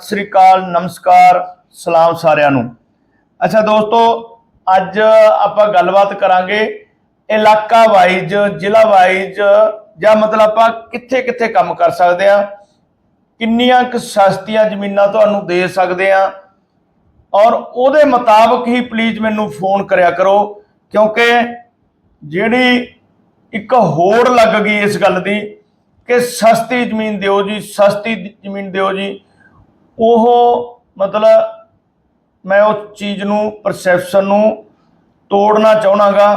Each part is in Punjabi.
ਸਤਿ ਸ੍ਰੀ ਅਕਾਲ ਨਮਸਕਾਰ, ਸਲਾਮ ਸਾਰਿਆਂ ਨੂੰ। ਅੱਛਾ ਦੋਸਤੋ, ਅੱਜ ਆਪਾਂ ਗੱਲਬਾਤ ਕਰਾਂਗੇ ਇਲਾਕਾ ਵਾਈਜ਼, ਜ਼ਿਲ੍ਹਾ ਵਾਈਜ਼, ਜਾਂ ਮਤਲਬ ਆਪਾਂ ਕਿੱਥੇ ਕਿੱਥੇ ਕੰਮ ਕਰ ਸਕਦੇ ਆ ਕਿੰਨੀਆਂ ਕੁ ਸਸਤੀਆਂ ਜ਼ਮੀਨਾਂ ਤੁਹਾਨੂੰ ਦੇ ਸਕਦੇ ਆ ਔਰ ਉਹਦੇ ਮੁਤਾਬਕ ਹੀ ਪਲੀਜ਼ ਮੈਨੂੰ ਫੋਨ ਕਰਿਆ ਕਰੋ, ਕਿਉਂਕਿ ਜਿਹੜੀ ਇੱਕ ਹੋੜ ਲੱਗ ਗਈ ਇਸ ਗੱਲ ਦੀ, ਕਿ ਸਸਤੀ ਜ਼ਮੀਨ ਦਿਓ ਜੀ, ਸਸਤੀ ਜ਼ਮੀਨ ਦਿਓ ਜੀ ਉਹ ਮਤਲਬ ਮੈਂ ਉਸ ਚੀਜ਼ ਨੂੰ ਪਰਸੈਪਸ਼ਨ ਨੂੰ ਤੋੜਨਾ ਚਾਹਣਾਗਾ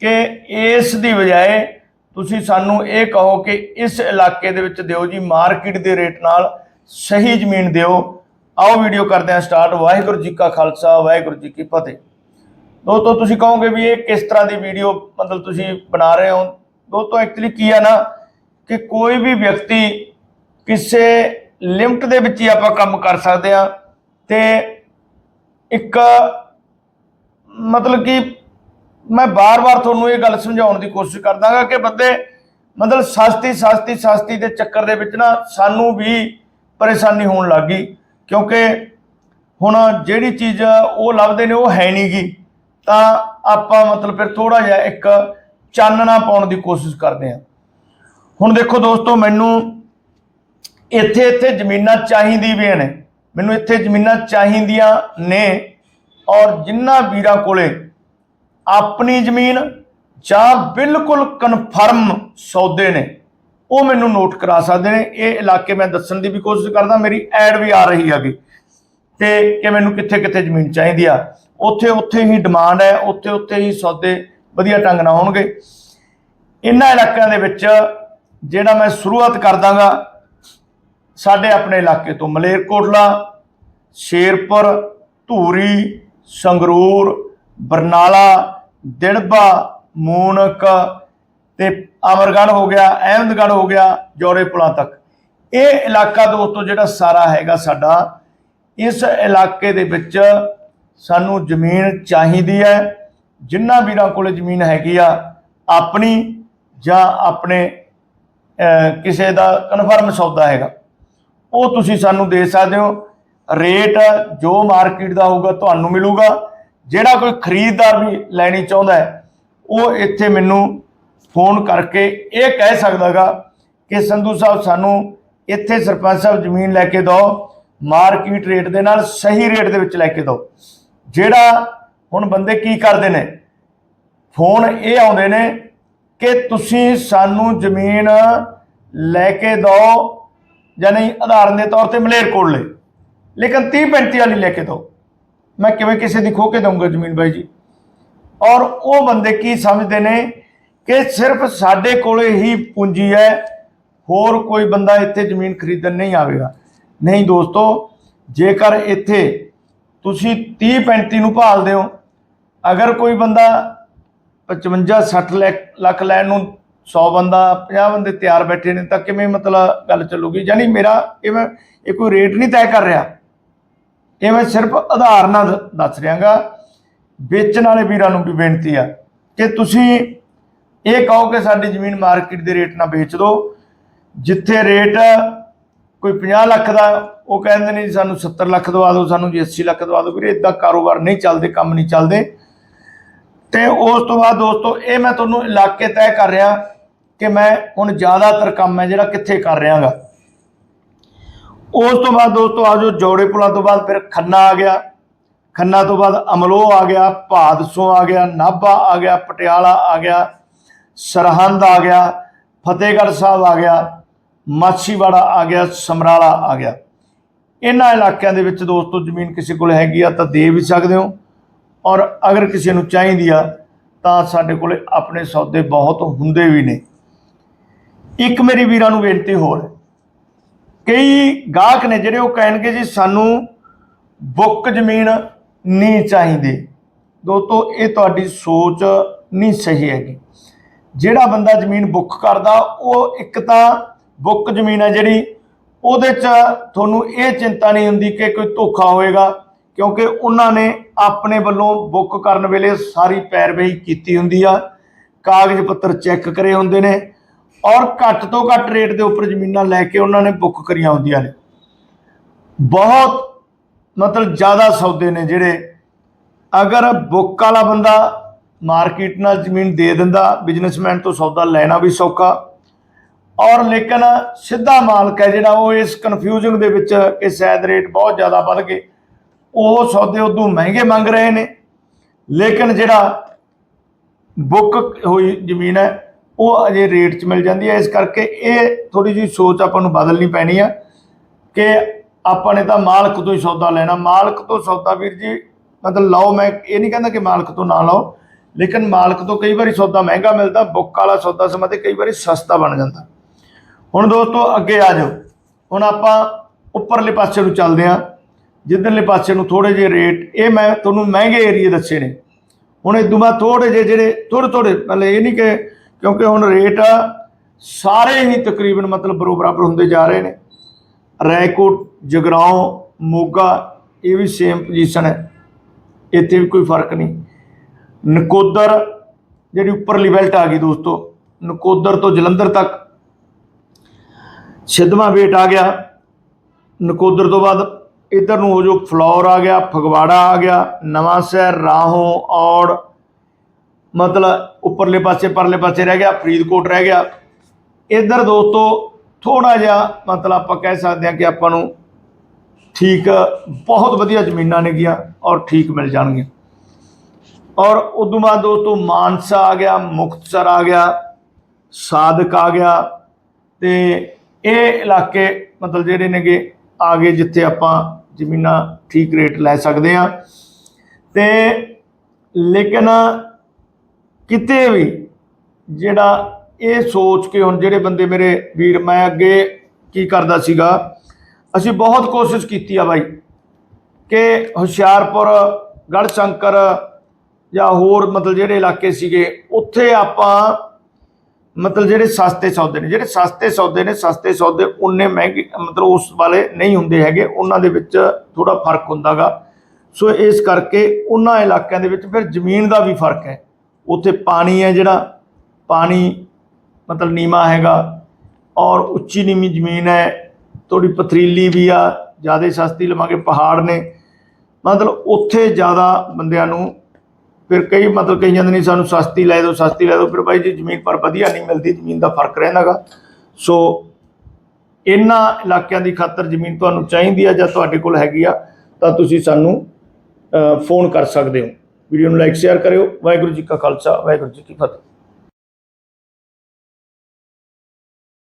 ਕਿ ਇਸ ਦੀ ਬਜਾਏ ਤੁਸੀਂ ਸਾਨੂੰ ਇਹ ਕਹੋ ਕਿ ਇਸ ਇਲਾਕੇ ਦੇ ਵਿੱਚ ਦਿਓ ਜੀ ਮਾਰਕੀਟ ਦੇ ਰੇਟ ਨਾਲ ਸਹੀ ਜ਼ਮੀਨ ਦਿਓ। ਆਓ ਵੀਡੀਓ ਕਰਦੇ ਹਾਂ ਸਟਾਰਟ ਵਾਹਿਗੁਰੂ ਜੀ ਕਾ ਖਾਲਸਾ, ਵਾਹਿਗੁਰੂ ਜੀ ਕੀ ਫਤਿਹ। ਦੋਸਤੋ, ਤੁਸੀਂ ਕਹੋਗੇ ਵੀ ਇਹ ਕਿਸ ਤਰ੍ਹਾਂ ਦੀ ਵੀਡੀਓ ਮਤਲਬ ਤੁਸੀਂ ਬਣਾ ਰਹੇ ਹੋ? ਦੋਸਤੋ ਐਕਚੁਅਲੀ ਕੀ ਹੈ ਨਾ ਕਿ ਕੋਈ ਵੀ ਵਿਅਕਤੀ ਕਿਸੇ ਲਿਮਟ ਦੇ ਵਿੱਚ ਹੀ ਆਪਾਂ ਕੰਮ ਕਰ ਸਕਦੇ ਆ ਤੇ ਇੱਕ ਮਤਲਬ ਕਿ ਮੈਂ ਬਾਰ-ਬਾਰ ਤੁਹਾਨੂੰ ਇਹ ਗੱਲ ਸਮਝਾਉਣ ਦੀ ਕੋਸ਼ਿਸ਼ ਕਰਦਾਗਾ ਕਿ ਬੰਦੇ ਮਤਲਬ ਸਸਤੀ ਸਸਤੀ ਸਸਤੀ ਦੇ ਚੱਕਰ ਦੇ ਵਿੱਚ ਨਾ ਸਾਨੂੰ ਵੀ ਪਰੇਸ਼ਾਨੀ ਹੋਣ ਲੱਗ ਗਈ। ਕਿਉਂਕਿ ਹੁਣ ਜਿਹੜੀ ਚੀਜ਼ ਉਹ ਲੱਭਦੇ ਨੇ ਉਹ ਹੈ ਨਹੀਂਗੀ ਤਾਂ ਆਪਾਂ ਮਤਲਬ ਫਿਰ ਥੋੜਾ ਜਿਹਾ ਇੱਕ ਚਾਨਣਾ ਪਾਉਣ ਦੀ ਕੋਸ਼ਿਸ਼ ਕਰਦੇ ਹਾਂ। ਹੁਣ ਦੇਖੋ ਦੋਸਤੋ, ਮੈਨੂੰ ਇੱਥੇ ਇੱਥੇ ਜ਼ਮੀਨਾਂ ਚਾਹੀਦੀ ਵੀ ਨੇ। ਮੈਨੂੰ ਇੱਥੇ ਜ਼ਮੀਨਾਂ ਚਾਹੀਦੀਆਂ ਨੇ ਔਰ ਜਿੰਨਾ ਵੀਰਾਂ ਕੋਲੇ ਆਪਣੀ ਜ਼ਮੀਨ ਜਾਂ ਬਿਲਕੁਲ ਕਨਫਰਮ ਸੌਦੇ ਨੇ, ਉਹ ਮੈਨੂੰ ਨੋਟ ਕਰਾ ਸਕਦੇ ਨੇ। ਇਹ ਇਲਾਕੇ ਮੈਂ ਦੱਸਣ ਦੀ ਵੀ ਕੋਸ਼ਿਸ਼ ਕਰਦਾ, ਮੇਰੀ ਐਡ ਵੀ ਆ ਰਹੀ ਹੈਗੀ। ਤੇ ਕਿ ਮੈਨੂੰ ਕਿੱਥੇ ਕਿੱਥੇ ਜ਼ਮੀਨ ਚਾਹੀਦੀ ਆ। ਉੱਥੇ ਉੱਥੇ ਹੀ ਡਿਮਾਂਡ ਹੈ, ਉੱਥੇ ਉੱਥੇ ਹੀ ਸੌਦੇ ਵਧੀਆ ਢੰਗ ਨਾਲ ਹੋਣਗੇ। ਇਹਨਾਂ ਇਲਾਕਿਆਂ ਦੇ ਵਿੱਚ ਜਿਹੜਾ ਮੈਂ ਸ਼ੁਰੂਆਤ ਕਰ ਦਾਂਗਾ ਸਾਡੇ ਆਪਣੇ ਇਲਾਕੇ ਤੋਂ ਮਲੇਰਕੋਟਲਾ ਸ਼ੇਰਪੁਰ, ਧੂਰੀ, ਸੰਗਰੂਰ, ਬਰਨਾਲਾ, ਦਿੜਬਾ, ਮੂਨਕ ਤੇ ਅਮਰਗੜ੍ਹ ਹੋ ਗਿਆ, ਅਹਿਮਦਗੜ੍ਹ ਹੋ ਗਿਆ ਜੋੜੇ ਪੁਲਾਂ ਤੱਕ। ਇਹ ਇਲਾਕਾ ਦੋਸਤੋ ਜਿਹੜਾ ਸਾਰਾ ਹੈਗਾ ਸਾਡਾ, ਇਸ ਇਲਾਕੇ ਦੇ ਵਿੱਚ ਸਾਨੂੰ ਜ਼ਮੀਨ ਚਾਹੀਦੀ ਹੈ। ਜਿੰਨਾ ਵੀਰਾਂ ਕੋਲੇ ਜ਼ਮੀਨ ਹੈਗੀ ਆ, ਆਪਣੀ ਜਾਂ ਆਪਣੇ ਕਿਸੇ ਦਾ ਕਨਫਰਮ ਸੌਦਾ ਹੈਗਾ। ਉਹ ਤੁਸੀਂ ਸਾਨੂੰ ਦੇ ਸਕਦੇ ਹੋ। ਰੇਟ ਜੋ ਮਾਰਕੀਟ ਦਾ ਹੋਊਗਾ ਤੁਹਾਨੂੰ ਮਿਲੂਗਾ। ਜਿਹੜਾ ਕੋਈ ਖਰੀਦਦਾਰ ਵੀ ਲੈਣੀ ਚਾਹੁੰਦਾ ਹੈ, ਉਹ ਇੱਥੇ ਮੈਨੂੰ ਫੋਨ ਕਰਕੇ ਇਹ ਕਹਿ ਸਕਦਾਗਾ ਕਿ ਸੰਧੂ ਸਾਹਿਬ ਸਾਨੂੰ ਇੱਥੇ ਸਰਪੰਚ ਸਾਹਿਬ ਜ਼ਮੀਨ ਲੈ ਕੇ ਦਿਓ, ਮਾਰਕੀਟ ਰੇਟ ਦੇ ਨਾਲ ਸਹੀ ਰੇਟ ਦੇ ਵਿੱਚ ਲੈ ਕੇ ਦਿਓ। ਜਿਹੜਾ ਹੁਣ ਬੰਦੇ ਕੀ ਕਰਦੇ ਨੇ, ਫੋਨ ਇਹ ਆਉਂਦੇ ਨੇ ਕਿ ਤੁਸੀਂ ਸਾਨੂੰ ਜ਼ਮੀਨ ਲੈ ਕੇ ਦਿਓ ਜਾਂ ਨਹੀਂ ਉਦਾਹਰਨ ਦੇ ਤੌਰ ਤੇ ਮਲੇਰ ਕੋਲ ਮਲੇਰਕੋਟਲੇ ਲੇਕਿਨ 30 35 ਵਾਲੀ ਲੈ ਕੇ ਦਿਓ ਮੈਂ ਕਿਵੇਂ ਕਿਸੇ ਦੀ ਖੋ ਕੇ ਦਊਂਗਾ ਜ਼ਮੀਨ ਬਾਈ ਜੀ? ਔਰ ਉਹ ਬੰਦੇ ਕੀ ਸਮਝਦੇ ਨੇ ਕਿ ਸਿਰਫ ਸਾਡੇ ਕੋਲੇ ਹੀ ਪੂੰਜੀ ਹੈ, ਹੋਰ ਕੋਈ ਬੰਦਾ ਇੱਥੇ ਜ਼ਮੀਨ ਖਰੀਦਣ ਨਹੀਂ ਆਵੇਗਾ। ਨਹੀਂ ਦੋਸਤੋ, ਜੇਕਰ ਇੱਥੇ ਤੁਸੀਂ 30 35 ਨੂੰ ਭਾਲਦੇ ਹੋ, ਅਗਰ ਕੋਈ ਬੰਦਾ 55 60 ਲੱਖ ਲੱਖ ਲੈਣ ਨੂੰ 100 ਬੰਦਾ 50 ਬੰਦੇ ਤਿਆਰ ਬੈਠੇ ਨੇ, ਤਾਂ ਕਿਵੇਂ ਮਤਲਬ ਗੱਲ ਚੱਲੂਗੀ? ਯਾਨੀ ਮੇਰਾ ਇਹ ਮੈਂ ਇਹ ਕੋਈ ਰੇਟ ਨਹੀਂ ਤੈਅ ਕਰ ਰਿਹਾ। ਇਹ ਮੈਂ ਸਿਰਫ ਆਧਾਰ ਨਾਲ ਦੱਸ ਰਿਹਾਗਾ। ਵੇਚਣ ਵਾਲੇ ਵੀਰਾਂ ਨੂੰ ਵੀ ਬੇਨਤੀ ਆ ਕਿ ਤੁਸੀਂ ਇਹ ਕਹੋ ਕਿ ਸਾਡੀ ਜ਼ਮੀਨ ਮਾਰਕੀਟ ਦੇ ਰੇਟ ਨਾਲ ਵੇਚ ਦਿਓ। ਜਿੱਥੇ ਰੇਟ ਕੋਈ 50 ਲੱਖ ਦਾ, ਉਹ ਕਹਿੰਦੇ ਨੇ ਸਾਨੂੰ 70 ਲੱਖ ਦਵਾ ਦਿਓ, ਸਾਨੂੰ ਜੀ 80 ਲੱਖ ਦਵਾ ਦਿਓ। ਵੀਰੇ ਇਦਾਂ ਕਾਰੋਬਾਰ ਨਹੀਂ ਚੱਲਦੇ, ਕੰਮ ਨਹੀਂ ਚੱਲਦੇ। ਤੇ ਉਸ ਤੋਂ ਬਾਅਦ ਦੋਸਤੋ, ਇਹ ਮੈਂ ਤੁਹਾਨੂੰ ਇਲਾਕੇ ਤੈਅ ਕਰ ਰਿਹਾ ਕਿ ਮੈਂ ਹੁਣ ਜ਼ਿਆਦਾਤਰ ਕੰਮ ਹੈ ਜਿਹੜਾ ਕਿੱਥੇ ਕਰ ਰਿਹਾਗਾ। ਉਸ ਤੋਂ ਬਾਅਦ ਦੋਸਤੋ ਆਜੋ ਜੋੜੇ ਪੁਲਾਂ ਤੋਂ ਬਾਅਦ ਫਿਰ ਖੰਨਾ ਆ ਗਿਆ। ਖੰਨਾ ਤੋਂ ਬਾਅਦ ਅਮਲੋ ਆ ਗਿਆ, ਭਾਦਸੋਂ ਆ ਗਿਆ, ਨਾਭਾ ਆ ਗਿਆ, ਪਟਿਆਲਾ ਆ ਗਿਆ, ਸਰਹੰਦ ਆ ਗਿਆ, ਫਤਿਹਗੜ੍ਹ ਸਾਹਿਬ ਆ ਗਿਆ, ਮਾਛੀਵਾੜਾ ਆ ਗਿਆ, ਸਮਰਾਲਾ ਆ ਗਿਆ। ਇਹਨਾਂ ਇਲਾਕਿਆਂ ਦੇ ਵਿੱਚ ਦੋਸਤੋ, ਜ਼ਮੀਨ ਕਿਸੇ ਕੋਲ ਹੈਗੀ ਆ ਤਾਂ ਦੇ ਵੀ ਸਕਦੇ ਹੋ। ਔਰ ਅਗਰ ਕਿਸੇ ਨੂੰ ਚਾਹੀਦੀ ਆ, ਤਾਂ ਸਾਡੇ ਕੋਲੇ ਆਪਣੇ ਸੌਦੇ ਬਹੁਤ ਹੁੰਦੇ ਵੀ ਨੇ। ਇੱਕ ਮੇਰੀ ਵੀਰਾਂ ਨੂੰ ਬੇਨਤੀ ਹੋਰ ਹੈ ਕਈ ਗਾਹਕ ਨੇ ਜਿਹੜੇ ਉਹ ਕਹਿਣਗੇ ਜੀ, ਸਾਨੂੰ ਬੁੱਕ ਜ਼ਮੀਨ ਨਹੀਂ ਚਾਹੀਦੀ। ਦੋਸਤੋ, ਇਹ ਤੁਹਾਡੀ ਸੋਚ ਨਹੀਂ ਸਹੀ ਹੈਗੀ। ਜਿਹੜਾ ਬੰਦਾ ਜ਼ਮੀਨ ਬੁੱਕ ਕਰਦਾ, ਉਹ ਇੱਕ ਤਾਂ ਬੁੱਕ ਜ਼ਮੀਨ ਹੈ ਜਿਹੜੀ, ਉਹਦੇ 'ਚ ਤੁਹਾਨੂੰ ਇਹ ਚਿੰਤਾ ਨਹੀਂ ਹੁੰਦੀ ਕਿ ਕੋਈ ਧੋਖਾ ਹੋਏਗਾ। ਕਿਉਂਕਿ ਉਹਨਾਂ ਨੇ ਆਪਣੇ ਵੱਲੋਂ ਬੁੱਕ ਕਰਨ ਵੇਲੇ ਸਾਰੀ ਪੈਰਵਾਈ ਕੀਤੀ ਹੁੰਦੀ ਆ, ਕਾਗਜ਼ ਪੱਤਰ ਚੈੱਕ ਕਰੇ ਹੁੰਦੇ ਨੇ ਔਰ ਘੱਟ ਤੋਂ ਘੱਟ ਰੇਟ ਦੇ ਉੱਪਰ ਜ਼ਮੀਨਾਂ ਲੈ ਕੇ ਉਹਨਾਂ ਨੇ ਬੁੱਕ ਕਰੀਆਂ ਹੁੰਦੀਆਂ ਨੇ। ਬਹੁਤ ਮਤਲਬ ਜ਼ਿਆਦਾ ਸੌਦੇ ਨੇ ਜਿਹੜੇ ਅਗਰ ਬੁੱਕ ਵਾਲਾ ਬੰਦਾ ਮਾਰਕੀਟ ਨਾਲ ਜ਼ਮੀਨ ਦੇ ਦਿੰਦਾ, ਬਿਜ਼ਨਸਮੈਨ ਤੋਂ ਸੌਦਾ ਲੈਣਾ ਵੀ ਸੌਖਾ ਔਰ ਲੇਕਿਨ ਸਿੱਧਾ ਮਾਲਕ ਹੈ ਜਿਹੜਾ ਉਹ ਇਸ ਕਨਫਿਊਜ਼ਨ ਦੇ ਵਿੱਚ ਕਿ ਸ਼ਾਇਦ ਰੇਟ ਬਹੁਤ ਜ਼ਿਆਦਾ ਵੱਧ ਗਏ। ਉਹ ਸੌਦੇ ਉਦੋਂ ਮਹਿੰਗੇ ਮੰਗ ਰਹੇ ਨੇ। ਲੇਕਿਨ ਜਿਹੜਾ ਬੁੱਕ ਹੋਈ ਜ਼ਮੀਨ ਹੈ, ਉਹ ਅਜੇ ਰੇਟ 'ਚ ਮਿਲ ਜਾਂਦੀ ਹੈ। ਇਸ ਕਰਕੇ ਇਹ ਥੋੜੀ ਜਿਹੀ ਸੋਚ ਆਪਾਂ ਨੂੰ ਬਦਲਣੀ ਪੈਣੀ ਆ ਕਿ ਆਪਾਂ ਨੇ ਤਾਂ ਮਾਲਕ ਤੋਂ ਹੀ ਸੌਦਾ ਲੈਣਾ। ਮਾਲਕ ਤੋਂ ਸੌਦਾ ਵੀਰ ਜੀ, ਮਤਲਬ ਲਓ, ਮੈਂ ਇਹ ਨਹੀਂ ਕਹਿੰਦਾ ਕਿ ਮਾਲਕ ਤੋਂ ਨਾ ਲਓ, ਲੇਕਿਨ ਮਾਲਕ ਤੋਂ ਕਈ ਵਾਰੀ ਸੌਦਾ ਮਹਿੰਗਾ ਮਿਲਦਾ, ਬੁੱਕ ਵਾਲਾ ਸੌਦਾ ਸਮਾਂ ਤੇ ਕਈ ਵਾਰੀ ਸਸਤਾ ਬਣ ਜਾਂਦਾ। ਹੁਣ ਦੋਸਤੋ, ਅੱਗੇ ਆ ਜਾਓ। ਹੁਣ ਆਪਾਂ ਉੱਪਰਲੇ ਪਾਸੇ ਨੂੰ ਚੱਲਦੇ ਹਾਂ। ਜਿੱਧਰਲੇ ਪਾਸੇ ਨੂੰ ਥੋੜੇ ਜਿਹੇ ਰੇਟ, ਇਹ ਮੈਂ ਤੁਹਾਨੂੰ ਮਹਿੰਗੇ ਏਰੀਏ ਦੱਸੇ ਨੇ। ਹੁਣ ਇਹ ਤੋਂ ਬਾਅਦ ਥੋੜੇ ਜਿਹੇ ਜਿਹੜੇ ਥੋੜੇ ਥੋੜੇ ਮਤਲਬ ਇਹ ਨਹੀਂ ਕਿ ਕਿਉਂਕਿ ਹੁਣ ਰੇਟ ਸਾਰੇ ਹੀ ਤਕਰੀਬਨ ਮਤਲਬ ਬਰੋ ਬਰਾਬਰ ਹੁੰਦੇ ਜਾ ਰਹੇ ਨੇ। ਰੈਕੋਟ ਜਗਰਾਉਂ, ਮੋਗਾ, ਇਹ ਵੀ ਸੇਮ ਪੋਜੀਸ਼ਨ ਹੈ। ਇੱਥੇ ਵੀ ਕੋਈ ਫ਼ਰਕ ਨਹੀਂ। ਨਕੋਦਰ, ਜਿਹੜੀ ਉੱਪਰਲੀ ਬੈਲਟ ਆ ਗਈ ਦੋਸਤੋ, ਨਕੋਦਰ ਤੋਂ ਜਲੰਧਰ ਤੱਕ। ਸਿੱਧਵਾਂ ਵੇਟ ਆ ਗਿਆ। ਨਕੋਦਰ ਤੋਂ ਬਾਅਦ ਇਧਰ ਨੂੰ ਹੋ ਜੋ ਫਲੌਰ ਆ ਗਿਆ, ਫਗਵਾੜਾ ਆ ਗਿਆ, ਨਵਾਂ ਸ਼ਹਿਰ, ਰਾਹੋਂ, ਔੜ, ਮਤਲਬ ਉੱਪਰਲੇ ਪਾਸੇ, ਪਰਲੇ ਪਾਸੇ ਰਹਿ ਗਿਆ, ਫਰੀਦਕੋਟ ਰਹਿ ਗਿਆ। ਇਧਰ ਦੋਸਤੋ ਥੋੜਾ ਜਿਹਾ ਮਤਲਬ ਆਪਾਂ ਕਹਿ ਸਕਦੇ ਹਾਂ ਕਿ ਆਪਾਂ ਨੂੰ ਠੀਕ, ਬਹੁਤ ਵਧੀਆ ਜ਼ਮੀਨਾਂ ਨੇਗੀਆਂ ਔਰ ਠੀਕ ਮਿਲ ਜਾਣਗੀਆਂ। ਔਰ ਉਦੋਂ ਬਾਅਦ ਦੋਸਤੋ, ਮਾਨਸਾ ਆ ਗਿਆ, ਮੁਕਤਸਰ ਆ ਗਿਆ, ਸਾਦਕ ਆ ਗਿਆ, ਤੇ ਇਹ ਇਲਾਕੇ ਮਤਲਬ ਜਿਹੜੇ ਨੇਗੇ ਆ ਗਏ ਜਿੱਥੇ ਆਪਾਂ ਜ਼ਮੀਨਾਂ ਠੀਕ ਰੇਟ ਲੈ ਸਕਦੇ ਆ। ਤੇ ਲੇਕਿਨ ਕਿਤੇ ਵੀ ਜਿਹੜਾ ਇਹ ਸੋਚ ਕੇ ਹੁਣ ਜਿਹੜੇ ਬੰਦੇ ਮੇਰੇ ਵੀਰ, ਮੈਂ ਅੱਗੇ ਕੀ ਕਰਦਾ ਸੀਗਾ, ਅਸੀਂ ਬਹੁਤ ਕੋਸ਼ਿਸ਼ ਕੀਤੀ ਆ ਬਾਈ ਕਿ ਹੁਸ਼ਿਆਰਪੁਰ, ਗੜਸ਼ੰਕਰ ਜਾਂ ਹੋਰ ਮਤਲਬ ਜਿਹੜੇ ਇਲਾਕੇ ਸੀਗੇ, ਉੱਥੇ ਆਪਾਂ ਮਤਲਬ ਜਿਹੜੇ ਸਸਤੇ ਸੌਦੇ ਨੇ, ਜਿਹੜੇ ਸਸਤੇ ਸੌਦੇ ਨੇ, ਸਸਤੇ ਸੌਦੇ ਉਨੇ ਮਹਿੰਗੇ, ਮਤਲਬ ਉਸ ਵਾਲੇ ਨਹੀਂ ਹੁੰਦੇ ਹੈਗੇ, ਉਹਨਾਂ ਦੇ ਵਿੱਚ ਥੋੜਾ ਫ਼ਰਕ ਹੁੰਦਾਗਾ। ਸੋ ਇਸ ਕਰਕੇ ਉਹਨਾਂ ਇਲਾਕਿਆਂ ਦੇ ਵਿੱਚ ਫਿਰ ਜ਼ਮੀਨ ਦਾ ਵੀ ਫ਼ਰਕ ਹੈ। ਉੱਥੇ ਪਾਣੀ ਹੈ ਜਿਹੜਾ, ਪਾਣੀ ਮਤਲਬ ਨੀਮਾ ਹੈਗਾ ਔਰ ਉੱਚੀ ਨੀਵੀਂ ਜ਼ਮੀਨ ਹੈ ਥੋੜੀ ਪਥਰੀਲੀ ਵੀ ਆ, ਜ਼ਿਆਦਾ ਸਸਤੀ ਲਵਾਂਗੇ ਪਹਾੜ ਨੇ। ਮਤਲਬ ਉੱਥੇ ਜ਼ਿਆਦਾ ਬੰਦਿਆਂ ਨੂੰ ਫਿਰ ਕਈ ਮਤਲਬ ਕਈ ਜਾਂਦੇ ਨਹੀਂ ਸਾਨੂੰ ਸਸਤੀ ਲੈ ਦਿਓ, ਸਸਤੀ ਲੈ ਦਿਓ, ਫਿਰ ਬਾਈ ਜੀ ਜ਼ਮੀਨ ਪਰ ਵਧੀਆ ਨਹੀਂ ਮਿਲਦੀ, ਜ਼ਮੀਨ ਦਾ ਫ਼ਰਕ ਰਹਿੰਦਾਗਾ। ਸੋ ਇਹਨਾਂ ਇਲਾਕਿਆਂ ਦੀ ਖਾਤਰ ਜ਼ਮੀਨ ਤੁਹਾਨੂੰ ਚਾਹੀਦੀ ਆ ਜਾਂ ਤੁਹਾਡੇ ਕੋਲ ਹੈਗੀ ਆ, ਤਾਂ ਤੁਸੀਂ ਸਾਨੂੰ ਫੋਨ ਕਰ ਸਕਦੇ ਹੋ। ਵੀਡੀਓ ਨੂੰ ਲਾਈਕ ਸ਼ੇਅਰ ਕਰਿਓ। ਵਾਹਿਗੁਰੂ ਜੀ ਕਾ ਖਾਲਸਾ, ਵਾਹਿਗੁਰੂ ਜੀ ਕੀ ਫਤਿਹ।